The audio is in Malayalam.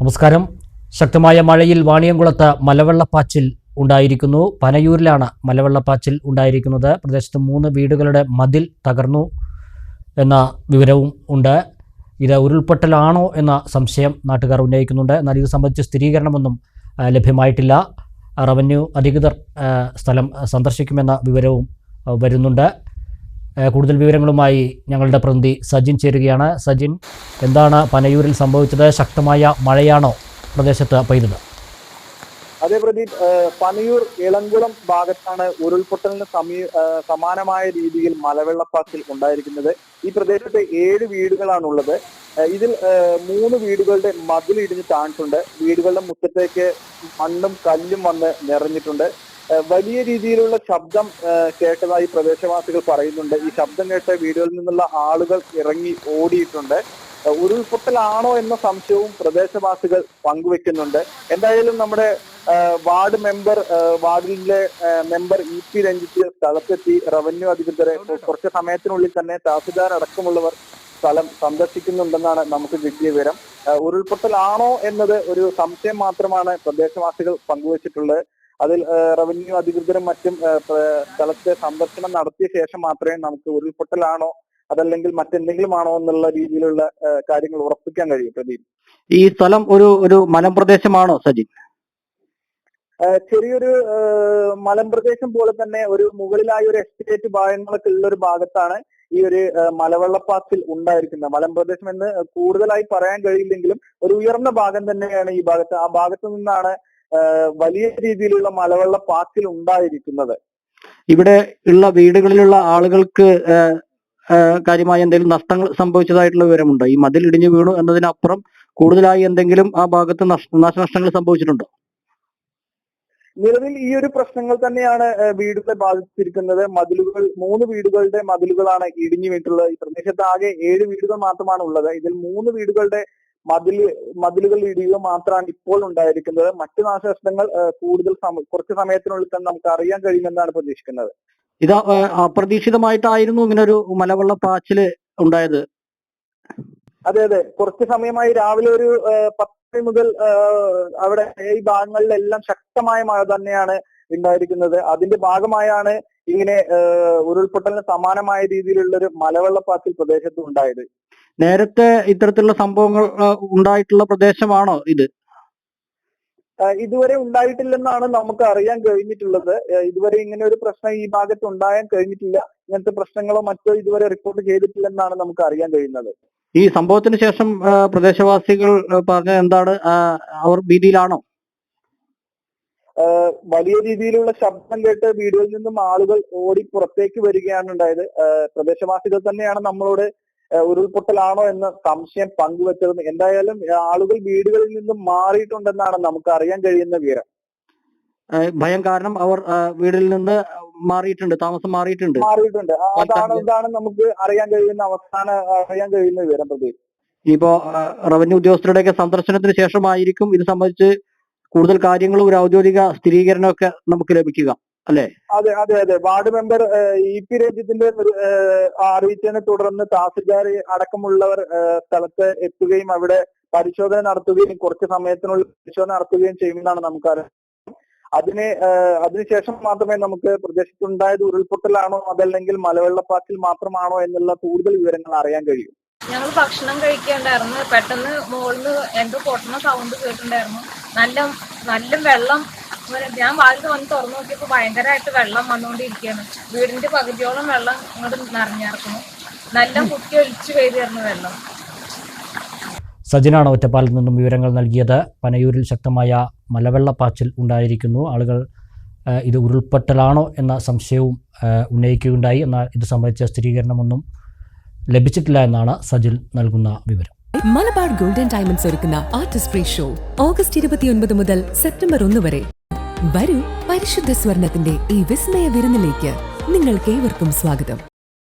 നമസ്കാരം. ശക്തമായ മഴയിൽ വാണിയംകുളത്ത് മലവെള്ളപ്പാച്ചിൽ ഉണ്ടായിരിക്കുന്നു. പനയൂരിലാണ് മലവെള്ളപ്പാച്ചിൽ ഉണ്ടായിരിക്കുന്നത്. പ്രദേശത്ത് മൂന്ന് വീടുകളുടെ മതിൽ തകർന്നു എന്ന വിവരവും ഉണ്ട്. ഇത് ഉരുൾപൊട്ടലാണോ എന്ന സംശയം നാട്ടുകാർ ഉന്നയിക്കുന്നുണ്ട്. എന്നാൽ ഇത് സംബന്ധിച്ച് സ്ഥിരീകരണമൊന്നും ലഭ്യമായിട്ടില്ല. റവന്യൂ അധികൃതർ സ്ഥലം സന്ദർശിക്കുമെന്ന വിവരവും വരുന്നുണ്ട്. കൂടുതൽ വിവരങ്ങളുമായി ഞങ്ങളുടെ പ്രതിനിധി സജിൻ ചേരുകയാണ്. സജിൻ എന്താണ് പനയൂരിൽ സംഭവിച്ചത്? ശക്തമായ മഴയാണോ പ്രദേശത്ത് പെയ്തത്? അതേ പ്രദീപ് പനയൂർ ഇളങ്കുളം ഭാഗത്താണ് ഉരുൾപൊട്ടലിന് സമീ സമാനമായ രീതിയിൽ മലവെള്ളപ്പാച്ചിൽ ഉണ്ടായിരിക്കുന്നത്. ഈ പ്രദേശത്ത് ഏഴ് വീടുകളാണുള്ളത്. ഇതിൽ മൂന്ന് വീടുകളുടെ മതിൽ ഇടിഞ്ഞ് താണിട്ടുണ്ട്. വീടുകളുടെ മുറ്റത്തേക്ക് മണ്ണും കല്ലും വന്ന് നിറഞ്ഞിട്ടുണ്ട്. വലിയ രീതിയിലുള്ള ശബ്ദം കേട്ടതായി പ്രദേശവാസികൾ പറയുന്നുണ്ട്. ഈ ശബ്ദം കേട്ട വീടുകളിൽ നിന്നുള്ള ആളുകൾ ഇറങ്ങി ഓടിയിട്ടുണ്ട്. ഉരുൾപൊട്ടലാണോ എന്ന സംശയവും പ്രദേശവാസികൾ പങ്കുവെക്കുന്നുണ്ട്. എന്തായാലും നമ്മുടെ വാർഡ് മെമ്പർ വാർഡിലെ മെമ്പർ ഇ പി രഞ്ജിത്ത് സ്ഥലത്തെത്തി റവന്യൂ അധികൃതരെ കുറച്ച് സമയത്തിനുള്ളിൽ തന്നെ തഹസിൽദാർ അടക്കമുള്ളവർ സ്ഥലം സന്ദർശിക്കുന്നുണ്ടെന്നാണ് നമുക്ക് കിട്ടിയ വിവരം. ഉരുൾപൊട്ടലാണോ എന്നത് ഒരു സംശയം മാത്രമാണ് പ്രദേശവാസികൾ പങ്കുവച്ചിട്ടുള്ളത്. അതിൽ റവന്യൂ അധികൃതരും മറ്റും സ്ഥലത്തെ സന്ദർശനം നടത്തിയ ശേഷം മാത്രമേ നമുക്ക് ഉരുൾപൊട്ടലാണോ അതല്ലെങ്കിൽ മറ്റെന്തെങ്കിലും ആണോ എന്നുള്ള രീതിയിലുള്ള കാര്യങ്ങൾ ഉറപ്പിക്കാൻ കഴിയും പ്രദീപ്. ഈ സ്ഥലം ഒരു ഒരു മലമ്പ്രദേശമാണോ സജിൻ ചെറിയൊരു മലമ്പ്രദേശം പോലെ തന്നെ ഒരു മുകളിലായി ഒരു എസ്റ്റേറ്റ് ഭാഗങ്ങളൊക്കെ ഉള്ള ഒരു ഭാഗത്താണ് ഈ ഒരു മലവെള്ളപ്പാത്തിൽ മലവെള്ളപ്പാച്ചിൽ ഉണ്ടായിരിക്കുന്നത്. മലമ്പ്രദേശം എന്ന് കൂടുതലായി പറയാൻ കഴിയില്ലെങ്കിലും ഒരു ഉയർന്ന ഭാഗം തന്നെയാണ് ഈ ഭാഗത്ത്. ആ ഭാഗത്ത് നിന്നാണ് വലിയ രീതിയിലുള്ള മലവെള്ള പാച്ചിൽ ഉണ്ടായിരിക്കുന്നത്. ഇവിടെ ഉള്ള വീടുകളിലുള്ള ആളുകൾക്ക് കാര്യമായ എന്തെങ്കിലും നഷ്ടങ്ങൾ സംഭവിച്ചതായിട്ടുള്ള വിവരമുണ്ടോ? ഈ മതിൽ ഇടിഞ്ഞു വീണു എന്നതിനപ്പുറം കൂടുതലായി എന്തെങ്കിലും ആ ഭാഗത്ത് നഷ്ട- നാശനഷ്ടങ്ങൾ സംഭവിച്ചിട്ടുണ്ടോ? നിലവിൽ ഈ ഒരു പ്രശ്നങ്ങൾ തന്നെയാണ് വീടുകളെ ബാധിച്ചിരിക്കുന്നത്. മതിലുകൾ മൂന്ന് വീടുകളുടെ മതിലുകളാണ് ഇടിഞ്ഞു വീണിട്ടുള്ളത്. ഈ പ്രദേശത്ത് ആകെ ഏഴ് വീടുകൾ മാത്രമാണ് ഉള്ളത്. ഇതിൽ മൂന്ന് വീടുകളുടെ മതിൽ മതിലുകൾ ഇടിയുക മാത്രമാണ് ഇപ്പോൾ ഉണ്ടായിരിക്കുന്നത്. മറ്റു നാശനഷ്ടങ്ങൾ കൂടുതൽ കുറച്ച് സമയത്തിനുള്ളിൽ തന്നെ നമുക്ക് അറിയാൻ കഴിയുമെന്നാണ് പ്രതീക്ഷിക്കുന്നത്. ഇത് അപ്രതീക്ഷിതമായിട്ടായിരുന്നു ഇങ്ങനെ ഒരു മലവെള്ള പാച്ചിൽ ഉണ്ടായത്. അതെ അതെ. കുറച്ച് സമയമായി രാവിലെ ഒരു പത്ത് മുതൽ അവിടെ ഈ ഭാഗങ്ങളിലെല്ലാം ശക്തമായ മഴ തന്നെയാണ് ഉണ്ടായിരിക്കുന്നത്. അതിന്റെ ഭാഗമായാണ് ഇങ്ങനെ ഉരുൾപൊട്ടലിന് സമാനമായ രീതിയിലുള്ള ഒരു മലവെള്ളപ്പാച്ചിൽ പ്രദേശത്ത് ഉണ്ടായത് നേരത്തെ ഇത്തരത്തിലുള്ള സംഭവങ്ങൾ ഉണ്ടായിട്ടുള്ള പ്രദേശമാണോ ഇത്? ഇതുവരെ ഉണ്ടായിട്ടില്ലെന്നാണ് നമുക്ക് അറിയാൻ കഴിഞ്ഞിട്ടുള്ളത്. ഇതുവരെ ഇങ്ങനെ ഒരു പ്രശ്നം ഈ ഭാഗത്ത് ഉണ്ടായാൻ കഴിഞ്ഞിട്ടില്ല. ഇങ്ങനത്തെ പ്രശ്നങ്ങളോ മറ്റോ ഇതുവരെ റിപ്പോർട്ട് ചെയ്തിട്ടില്ലെന്നാണ് നമുക്ക് അറിയാൻ കഴിയുന്നത്. ഈ സംഭവത്തിന് ശേഷം പ്രദേശവാസികൾ പറഞ്ഞ എന്താണ്? അവർ ഭീതിയിലാണോ? വലിയ രീതിയിലുള്ള ശബ്ദം കേട്ട് വീടുകളിൽ നിന്നും ആളുകൾ ഓടി പുറത്തേക്ക് വരികയാണ് ഉണ്ടായത്. പ്രദേശവാസികൾ തന്നെയാണ് നമ്മളോട് ഉരുൾപൊട്ടലാണോ എന്ന സംശയം പങ്കുവച്ചത് എന്തായാലും ആളുകൾ വീടുകളിൽ നിന്നും മാറിയിട്ടുണ്ടെന്നാണ് നമുക്ക് അറിയാൻ കഴിയുന്ന വിവരം. ഭയം കാരണം അവർ വീടിൽ നിന്ന് മാറിയിട്ടുണ്ട് താമസം മാറിയിട്ടുണ്ട്. മാറിയിട്ടുണ്ട്. അതാണ് ഇതാണ് നമുക്ക് അറിയാൻ കഴിയുന്ന അവസാന അറിയാൻ കഴിയുന്ന വിവരം പ്രതീക്ഷ. ഇപ്പോ റവന്യൂ ഉദ്യോഗസ്ഥരുടെ ഒക്കെ സന്ദർശനത്തിന് ശേഷമായിരിക്കും ഇത് സംബന്ധിച്ച് കൂടുതൽ കാര്യങ്ങളും ഒരു ഔദ്യോഗിക സ്ഥിരീകരണമൊക്കെ നമുക്ക് ലഭിക്കുക. അല്ലെ? അതെ അതെ അതെ. വാർഡ് മെമ്പർ ഇ പി രഞ്ജിത്തിന്റെ അറിയിച്ചതിനെ തുടർന്ന് താസിൽദാർ അടക്കമുള്ളവർ സ്ഥലത്ത് എത്തുകയും അവിടെ പരിശോധന നടത്തുകയും കുറച്ച് സമയത്തിനുള്ളിൽ പരിശോധന നടത്തുകയും ചെയ്യുമെന്നാണ് നമുക്ക് അറിയാം അതിന് അതിനുശേഷം മാത്രമേ നമുക്ക് പ്രദേശത്തുണ്ടായത് ഉരുൾപൊട്ടലാണോ അതല്ലെങ്കിൽ മലവെള്ളപ്പാച്ചിൽ മാത്രമാണോ എന്നുള്ള കൂടുതൽ വിവരങ്ങൾ അറിയാൻ കഴിയും. ഞങ്ങൾ ഭക്ഷണം കഴിക്കണ്ടായിരുന്നു. പെട്ടെന്ന് മുകളിൽ എന്തോ പൊട്ടണ സൗണ്ട് കേട്ടിട്ടുണ്ടായിരുന്നു. നല്ല നല്ല വെള്ളം ഞാൻ വാതിൽ വന്ന് തുറന്നു നോക്കിയപ്പോൾ ഭയങ്കരമായിട്ട് വെള്ളം വന്നുകൊണ്ടിരിക്കുകയാണ് വീടിന്റെ പകുതിയോളം വെള്ളം ഇങ്ങോട്ട് നിറഞ്ഞിറക്കുന്നു. നല്ല കുത്തി ഒലിച്ചു പെയ്തിരുന്നു വെള്ളം. സജിനാണ് ഒറ്റപ്പാലിൽ നിന്നും വിവരങ്ങൾ നൽകിയത്. പനയൂരിൽ ശക്തമായ മലവെള്ളപ്പാച്ചിൽ ഉണ്ടായിരിക്കുന്നു. ആളുകൾ ഇത് ഉരുൾപൊട്ടലാണോ എന്ന സംശയവും ഉന്നയിക്കുകയുണ്ടായി. എന്നാൽ ഇത് സംബന്ധിച്ച സ്ഥിരീകരണമൊന്നും ലഭിച്ചിട്ടില്ല എന്നാണ് സജിൽ നൽകുന്ന വിവരം. മലബാർ ഗോൾഡൻ ഡയമണ്ട്സ് ഒരുക്കുന്ന ആർട്ടിസ്റ്റ് ഫ്രീ ഷോ ഓഗസ്റ്റ് ഇരുപത്തിയൊൻപത് മുതൽ സെപ്റ്റംബർ ഒന്ന് വരെ. വരൂ പരിശുദ്ധ സ്വർണത്തിന്റെ ഈ വിസ്മയ വിരുന്നിലേക്ക് നിങ്ങൾക്ക് ഏവർക്കും സ്വാഗതം.